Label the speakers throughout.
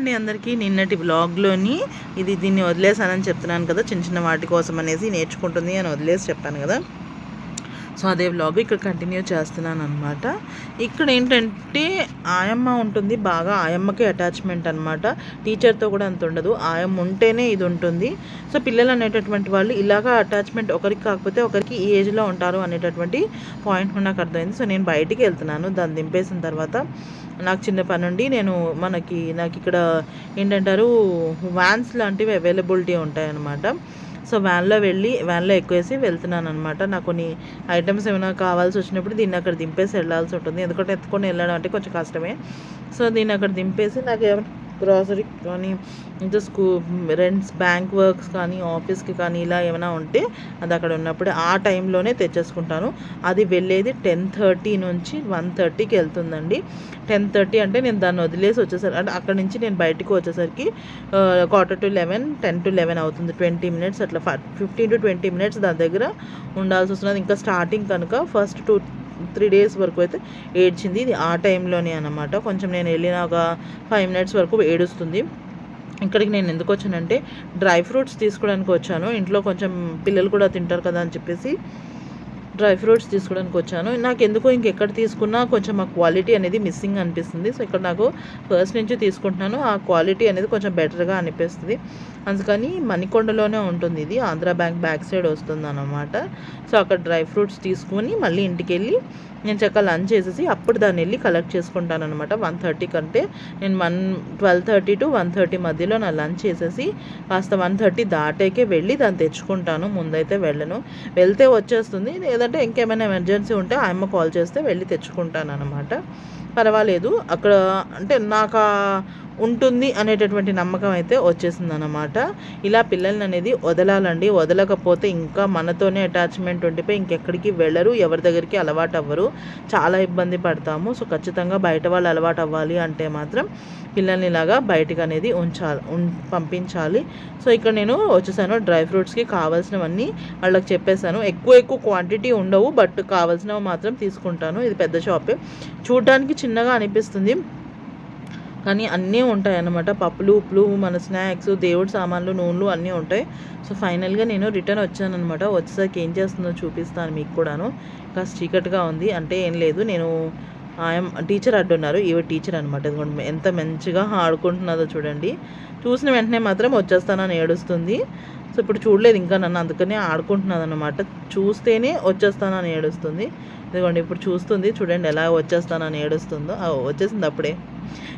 Speaker 1: అండి అందరికీ నిన్నటి బ్లాగ్లోని ఇది దీన్ని వదిలేసానని చెప్తున్నాను కదా చిన్న చిన్న వాటి కోసం అనేసి నేర్చుకుంటుంది అని వదిలేసి చెప్పాను కదా. సో అదే వ్లాగ్ ఇక్కడ కంటిన్యూ చేస్తున్నాను అనమాట ఇక్కడ ఏంటంటే ఆయమ్మ ఉంటుంది బాగా ఆయమ్మకి అటాచ్మెంట్ అనమాట టీచర్తో కూడా అంత ఉండదు ఆయమ్మ ఉంటేనే ఇది ఉంటుంది. సో పిల్లలు అనేటటువంటి వాళ్ళు ఇలాగా అటాచ్మెంట్ ఒకరికి కాకపోతే ఒకరికి ఈ ఏజ్లో ఉంటారు అనేటటువంటి పాయింట్ నాకు అర్థమైంది. సో నేను బయటికి వెళ్తున్నాను దాన్ని దింపేసిన తర్వాత నాకు చిన్న పని ఉండి నేను మనకి నాకు ఇక్కడ ఏంటంటారు వ్యాన్స్ లాంటివి అవైలబిలిటీ ఉంటాయన్నమాట. సో వ్యాన్లో వెళ్ళి వ్యాన్లో ఎక్కువేసి వెళ్తున్నాను అనమాట నాకు కొన్ని ఐటమ్స్ ఏమైనా కావాల్సి వచ్చినప్పుడు దీన్ని అక్కడ దింపేసి వెళ్ళాల్సి ఉంటుంది. ఎందుకంటే ఎత్తుకొని వెళ్ళడం అంటే కొంచెం కష్టమే. సో దీన్ని అక్కడ దింపేసి నాకు ఏమైనా గ్రాసరీ కానీ ఇంకా స్కూ రెంట్స్ బ్యాంక్ వర్క్స్ కానీ ఆఫీస్కి కానీ ఇలా ఏమైనా ఉంటే అది అక్కడ ఉన్నప్పుడు ఆ టైంలోనే తెచ్చేసుకుంటాను. అది వెళ్ళేది టెన్ థర్టీ నుంచి వన్ థర్టీకి వెళ్తుందండి. టెన్ థర్టీ అంటే నేను దాన్ని వదిలేసి వచ్చేసరికి అంటే అక్కడ నుంచి నేను బయటకు వచ్చేసరికి quarter to eleven ten to eleven అవుతుంది. ట్వంటీ మినిట్స్ అట్లా ఫిఫ్టీన్ టు ట్వంటీ మినిట్స్ దాని దగ్గర ఉండాల్సి వస్తున్నది. ఇంకా స్టార్టింగ్ కనుక ఫస్ట్ టూ త్రీ డేస్ వరకు అయితే ఏడ్చింది. ఇది ఆ టైంలోనే అనమాట కొంచెం నేను వెళ్ళిన ఒక ఫైవ్ మినిట్స్ వరకు ఏడుస్తుంది. ఇక్కడికి నేను ఎందుకు వచ్చానంటే డ్రై ఫ్రూట్స్ తీసుకోవడానికి వచ్చాను. ఇంట్లో కొంచెం పిల్లలు కూడా తింటారు కదా అని చెప్పేసి. డ్రై ఫ్రూట్స్ తీసుకోవడానికి వచ్చాను. నాకు ఎందుకో ఇంకెక్కడ తీసుకున్నా కొంచెం ఆ క్వాలిటీ అనేది మిస్సింగ్ అనిపిస్తుంది. సో ఇక్కడ నాకు ఫస్ట్ నుంచి తీసుకుంటున్నాను. ఆ క్వాలిటీ అనేది కొంచెం బెటర్గా అనిపిస్తుంది. అందుకని మణికొండలోనే ఉంటుంది ఇది. ఆంధ్ర బ్యాంక్ బ్యాక్ సైడ్ వస్తుంది అనమాట సో అక్కడ డ్రై ఫ్రూట్స్ తీసుకొని మళ్ళీ ఇంటికి వెళ్ళి నేను చక్కగా లంచ్ చేసేసి అప్పుడు దాన్ని వెళ్ళి కలెక్ట్ చేసుకుంటాను అనమాట వన్ థర్టీ కంటే నేను one twelve thirty to one thirty మధ్యలో నా లంచ్ చేసేసి కాస్త వన్ థర్టీ దాటాకే వెళ్ళి దాన్ని తెచ్చుకుంటాను. ముందైతే వెళ్ళను. వెళ్తే వచ్చేస్తుంది. లేదంటే ఇంకేమైనా ఎమర్జెన్సీ ఉంటే ఆ అమ్మ కాల్ చేస్తే వెళ్ళి తెచ్చుకుంటాను అనమాట పర్వాలేదు. అక్కడ అంటే నాకు ఉంటుంది అనేటటువంటి నమ్మకం అయితే వచ్చేసింది అనమాట ఇలా పిల్లల్ని అనేది వదలాలండి. వదలకపోతే ఇంకా మనతోనే అటాచ్మెంట్ ఉండిపోయి ఇంకెక్కడికి వెళ్ళరు ఎవరి దగ్గరికి అలవాటు అవ్వరు చాలా ఇబ్బంది పడతాము. సో ఖచ్చితంగా బయట వాళ్ళు అలవాటు అవ్వాలి అంటే మాత్రం పిల్లల్ని ఇలాగా బయటకు అనేది ఉంచాలి ఉం పంపించాలి. సో ఇక్కడ నేను వచ్చేసాను. డ్రై ఫ్రూట్స్కి కావాల్సినవన్నీ వాళ్ళకి చెప్పేశాను. ఎక్కువ ఎక్కువ క్వాంటిటీ ఉండవు బట్ కావాల్సినవి మాత్రం తీసుకుంటాను. ఇది పెద్ద షాపే. చూడడానికి చిన్నగా అనిపిస్తుంది. కానీ అన్నీ ఉంటాయి అన్నమాట. పప్పులు ఉప్పులు మన స్నాక్స్ దేవుడి సామాన్లు నూనెలు అన్నీ ఉంటాయి. సో ఫైనల్గా నేను రిటర్న్ వచ్చానమాట వచ్చేసరికి ఏం చేస్తుందో చూపిస్తాను మీకు కూడాను. కాస్త చీకటిగా ఉంది. అంటే ఏం లేదు. నేను ఆయన టీచర్ అడ్డున్నారు. ఈవిడ టీచర్ అనమాట ఎంత మంచిగా ఆడుకుంటున్నదో చూడండి. చూసిన వెంటనే మాత్రం వచ్చేస్తానని ఏడుస్తుంది. సో ఇప్పుడు చూడలేదు ఇంకా నన్ను. అందుకనే ఆడుకుంటున్నది అనమాట చూస్తేనే వచ్చేస్తానని ఏడుస్తుంది. ఇదిగోండి ఇప్పుడు చూస్తుంది చూడండి ఎలా వచ్చేస్తానని ఏడుస్తుందో. వచ్చేసింది అప్పుడే.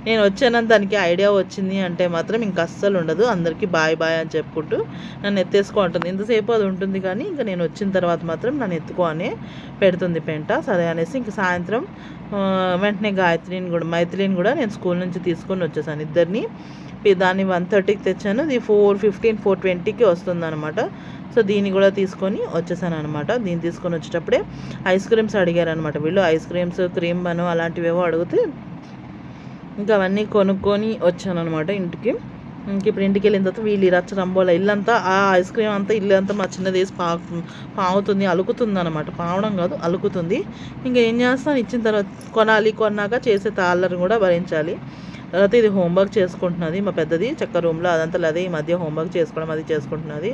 Speaker 1: నేను వచ్చానని దానికి ఐడియా వచ్చింది అంటే మాత్రం ఇంక అస్సలు ఉండదు. అందరికీ బాయ్ బాయ్ అని చెప్పుకుంటూ నన్ను ఎత్తేసుకో ఉంటుంది ఇంతసేపు అది ఉంటుంది కానీ ఇంకా నేను వచ్చిన తర్వాత మాత్రం నన్ను ఎత్తుకో అని పెడుతుంది పెంట. సరే అనేసి ఇంక సాయంత్రం వెంటనే గాయత్రిని కూడా మైత్రిని కూడా నేను స్కూల్ నుంచి తీసుకొని వచ్చేసాను. ఇద్దరిని దాన్ని వన్ థర్టీకి తెచ్చాను. ఇది ఫోర్ ఫిఫ్టీన్ ఫోర్ ట్వంటీకి వస్తుంది అనమాట సో దీన్ని కూడా తీసుకొని వచ్చేసాను అనమాట దీన్ని తీసుకొని వచ్చేటప్పుడే ఐస్ క్రీమ్స్ అడిగారు అనమాట వీళ్ళు. ఐస్ క్రీమ్స్ క్రీమ్ బను అలాంటివేవో అడిగితే ఇంకా అవన్నీ కొనుక్కొని వచ్చాను అనమాట ఇంటికి. ఇంక ఇప్పుడు ఇంటికి వెళ్ళిన తర్వాత వీళ్ళు ఈ రచ్చ రంబోల ఇల్లంతా ఆ ఐస్ క్రీమ్ అంతా ఇల్లు అంతా మా చిన్నది వేసి పా పావుతుంది అలుకుతుంది అనమాట పావడం కాదు అలుకుతుంది. ఇంకా ఏం చేస్తాను? ఇచ్చిన తర్వాత కొనాలి కొన్నాక చేసే తాళ్ళని కూడా భరించాలి. తర్వాత ఇది హోంవర్క్ చేసుకుంటున్నది మా పెద్దది చక్క రూమ్లో అదంతా లేదా. ఈ మధ్య హోంవర్క్ చేసుకోవడం అది చేసుకుంటున్నది.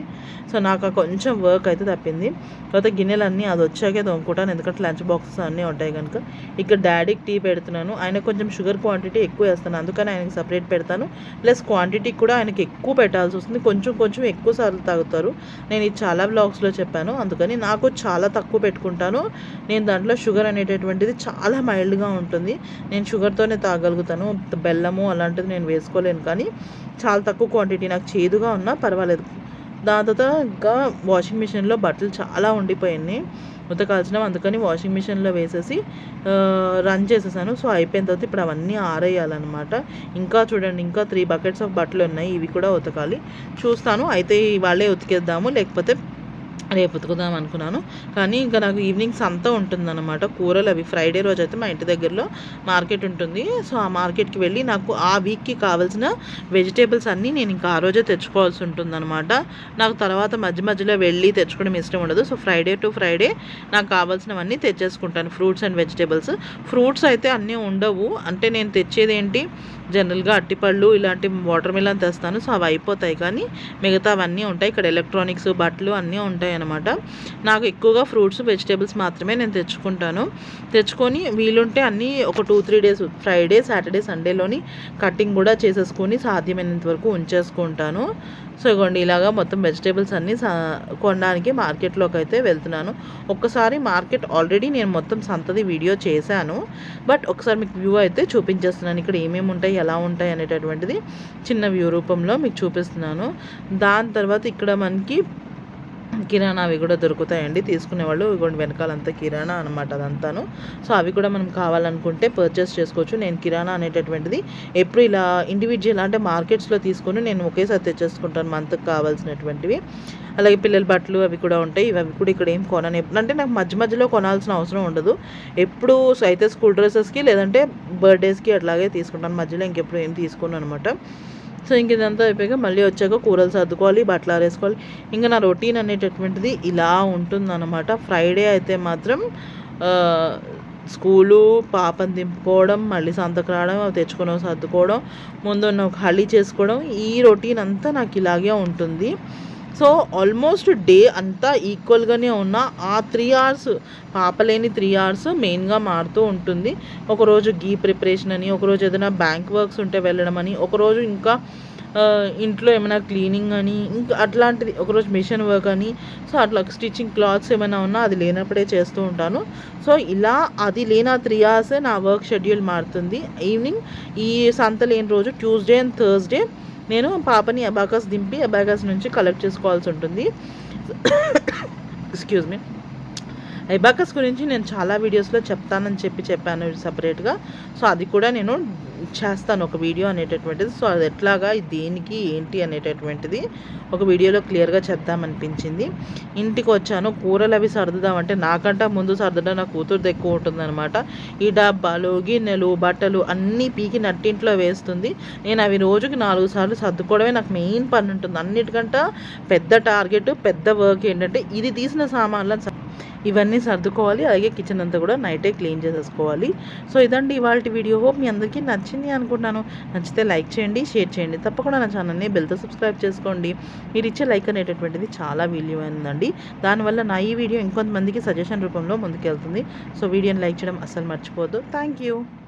Speaker 1: సో నాకు ఆ కొంచెం వర్క్ అయితే తప్పింది. తర్వాత గిన్నెలన్నీ అది వచ్చాకే తోముకుంటాను. ఎందుకంటే లంచ్ బాక్సెస్ అన్నీ ఉంటాయి కనుక. ఇక్కడ డాడీకి టీ పెడుతున్నాను. ఆయన కొంచెం షుగర్ క్వాంటిటీ ఎక్కువ వేస్తాను. అందుకని ఆయనకి సపరేట్ పెడతాను. ప్లస్ క్వాంటిటీ కూడా ఆయనకి ఎక్కువ పెట్టాల్సి వస్తుంది. కొంచెం కొంచెం ఎక్కువ సార్లు తాగుతారు. నేను ఇది చాలా బ్లాగ్స్లో చెప్పాను. అందుకని నాకు చాలా తక్కువ పెట్టుకుంటాను. నేను దాంట్లో షుగర్ అనేటటువంటిది చాలా మైల్డ్గా ఉంటుంది. నేను షుగర్తోనే తాగలుగుతాను. బెల్లం బెల్లము అలాంటిది నేను వేసుకోలేను కానీ చాలా తక్కువ క్వాంటిటీ నాకు చేదుగా ఉన్నా పర్వాలేదు. దాని తర్వాత ఇంకా వాషింగ్ మిషన్లో బట్టలు చాలా ఉండిపోయినాయి ఉతకాల్సినవి అందుకని వాషింగ్ మిషన్లో వేసేసి రన్ చేసేసాను. సో అయిపోయిన తర్వాత ఇప్పుడు అవన్నీ ఆరేయాలన్నమాట. ఇంకా చూడండి ఇంకా త్రీ బకెట్స్ ఆఫ్ బట్టలు ఉన్నాయి ఇవి కూడా ఉతకాలి. చూస్తాను. అయితే వాళ్ళే ఉతికేద్దాము. లేకపోతే రేపు ఉతుకుదాం అనుకున్నాను. కానీ ఇంకా నాకు ఈవినింగ్స్ అంతా ఉంటుందన్నమాట. కూరలు అవి ఫ్రైడే రోజు అయితే మా ఇంటి దగ్గరలో మార్కెట్ ఉంటుంది. సో ఆ మార్కెట్కి వెళ్ళి నాకు ఆ వీక్కి కావాల్సిన వెజిటేబుల్స్ అన్నీ నేను ఇంకా ఆ రోజే తెచ్చుకోవాల్సి ఉంటుందన్నమాట. నాకు తర్వాత మధ్య మధ్యలో వెళ్ళి తెచ్చుకోవడం ఇష్టం ఉండదు. సో ఫ్రైడే టు ఫ్రైడే నాకు కావాల్సినవన్నీ తెచ్చేసుకుంటాను. Fruits and vegetables. ఫ్రూట్స్ అయితే అన్నీ ఉండవు. అంటే నేను తెచ్చేది ఏంటి జనరల్గా అట్టిపళ్ళు ఇలాంటి వాటర్ మిలన్ తెస్తాను. సో అవి అయిపోతాయి. కానీ మిగతా అవన్నీ ఉంటాయి. ఇక్కడ ఎలక్ట్రానిక్స్ బట్టలు అన్నీ ఉంటాయి అనమాట. నాకు ఎక్కువగా ఫ్రూట్స్ వెజిటేబుల్స్ మాత్రమే నేను తెచ్చుకుంటాను. తెచ్చుకొని వీలుంటే అన్నీ ఒక two three days Friday Saturday సండేలోని cutting కూడా చేసేసుకొని సాధ్యమైనంత వరకు ఉంచేసుకుంటాను. సో ఇగోండి ఇలాగా మొత్తం వెజిటేబుల్స్ అన్నీ కొనడానికి మార్కెట్లోకి అయితే వెళ్తున్నాను. ఒక్కసారి మార్కెట్ ఆల్రెడీ నేను మొత్తం సంతది వీడియో చేశాను. బట్ ఒకసారి మీకు వ్యూ అయితే చూపించేస్తున్నాను. ఇక్కడ ఏమేమి ఉంటాయి ఎలా ఉంటాయి అనేటటువంటిది చిన్న వ్యూ రూపంలో మీకు చూపిస్తున్నాను. దాని తర్వాత ఇక్కడ మనకి కిరాణా అవి కూడా దొరుకుతాయండి. తీసుకునేవాళ్ళు ఇవ్వండి వెనకాలంతా కిరాణా అనమాట అదంతాను. సో అవి కూడా మనం కావాలనుకుంటే పర్చేస్ చేసుకోవచ్చు. నేను కిరాణా అనేటటువంటిది ఎప్పుడు ఇలా ఇండివిజువల్ అంటే మార్కెట్స్లో తీసుకొని నేను ఒకేసారి తెచ్చేసుకుంటాను. మంత్కి కావాల్సినటువంటివి. అలాగే పిల్లల బట్టలు అవి కూడా ఉంటాయి. ఇవి అవి కూడా ఇక్కడ ఏం కొనని అంటే నాకు మధ్య మధ్యలో కొనాల్సిన అవసరం ఉండదు. ఎప్పుడు అయితే స్కూల్ డ్రెస్సెస్కి లేదంటే బర్త్డేస్కి అట్లాగే తీసుకుంటాను. మధ్యలో ఇంకెప్పుడు ఏం తీసుకున్నాను అనమాట సో ఇంక ఇదంతా అయిపోయాక మళ్ళీ వచ్చాక కూరలు సర్దుకోవాలి బట్టలు ఆరేసుకోవాలి. ఇంకా నా రొటీన్ అనేటటువంటిది ఇలా ఉంటుందన్నమాట. ఫ్రైడే అయితే మాత్రం స్కూలు పాపం దింపుకోవడం మళ్ళీ సంతకు రావడం అవి తెచ్చుకొని సర్దుకోవడం ముందు ఒక హళీ చేసుకోవడం ఈ రొటీన్ అంతా నాకు ఇలాగే ఉంటుంది. సో ఆల్మోస్ట్ డే అంతా ఈక్వల్గానే ఉన్న. ఆ త్రీ అవర్స్ పాపలేని త్రీ అవర్స్ మెయిన్గా మారుతూ ఉంటుంది. ఒకరోజు గీ ప్రిపరేషన్ అని ఒకరోజు ఏదైనా బ్యాంక్ వర్క్స్ ఉంటే వెళ్ళడం అని ఒకరోజు ఇంకా ఇంట్లో ఏమైనా క్లీనింగ్ అని ఇంకా అట్లాంటిది. ఒకరోజు మిషన్ వర్క్ అని. సో అట్లా స్టిచ్చింగ్ క్లాత్స్ ఏమైనా ఉన్నా అది లేనప్పుడే చేస్తూ ఉంటాను. సో ఇలా అది లేని త్రీ అవర్సే నా వర్క్ షెడ్యూల్ మారుతుంది. ఈవినింగ్ ఈ సంత లేని రోజు ట్యూస్డే అండ్ థర్స్డే నేను పాపని అబాకస్ దింపి అబాకస్ నుంచి కలెక్ట్ చేసుకోవాల్సి ఉంటుంది. ఎక్స్క్యూజ్ మీ ఐబాకస్ గురించి నేను చాలా వీడియోస్లో చెప్తానని చెప్పి చెప్పాను సపరేట్గా. సో అది కూడా నేను చేస్తాను ఒక వీడియో అనేటటువంటిది. సో అది ఎట్లాగా దేనికి ఏంటి అనేటటువంటిది ఒక వీడియోలో క్లియర్గా చెప్దామనిపించింది. ఇంటికి వచ్చాను కూరలు అవి సర్దుదామంటే నాకంటే ముందు సర్దడం నా కూతురు ఎక్కువ ఉంటుందన్నమాట. ఈ డబ్బాలు గిన్నెలు బట్టలు అన్నీ పీకి నట్టింట్లో వేస్తుంది. నేను అవి రోజుకి నాలుగు సార్లు సర్దుకోవడమే నాకు మెయిన్ పని ఉంటుంది అన్నిటికంటే పెద్ద టార్గెట్ పెద్ద వర్క్ ఏంటంటే ఇది తీసిన సామాన్లను ఇవన్నీ సర్దుకోవాలి. అలాగే కిచెన్ అంతా కూడా నైటే క్లీన్ చేసేసుకోవాలి. సో ఇదండి ఇవాళ వీడియో హోప్ మీ అందరికీ నచ్చింది అనుకుంటున్నాను. నచ్చితే లైక్ చేయండి షేర్ చేయండి. తప్పకుండా నా ఛానల్ని బెల్తో సబ్స్క్రైబ్ చేసుకోండి. మీరు ఇచ్చే లైక్ అనేటటువంటిది చాలా విలువైందండి దానివల్ల నా ఈ వీడియో ఇంకొంతమందికి సజెషన్ రూపంలో ముందుకెళ్తుంది. సో వీడియోని లైక్ చేయడం అస్సలు మర్చిపోదు థ్యాంక్ యూ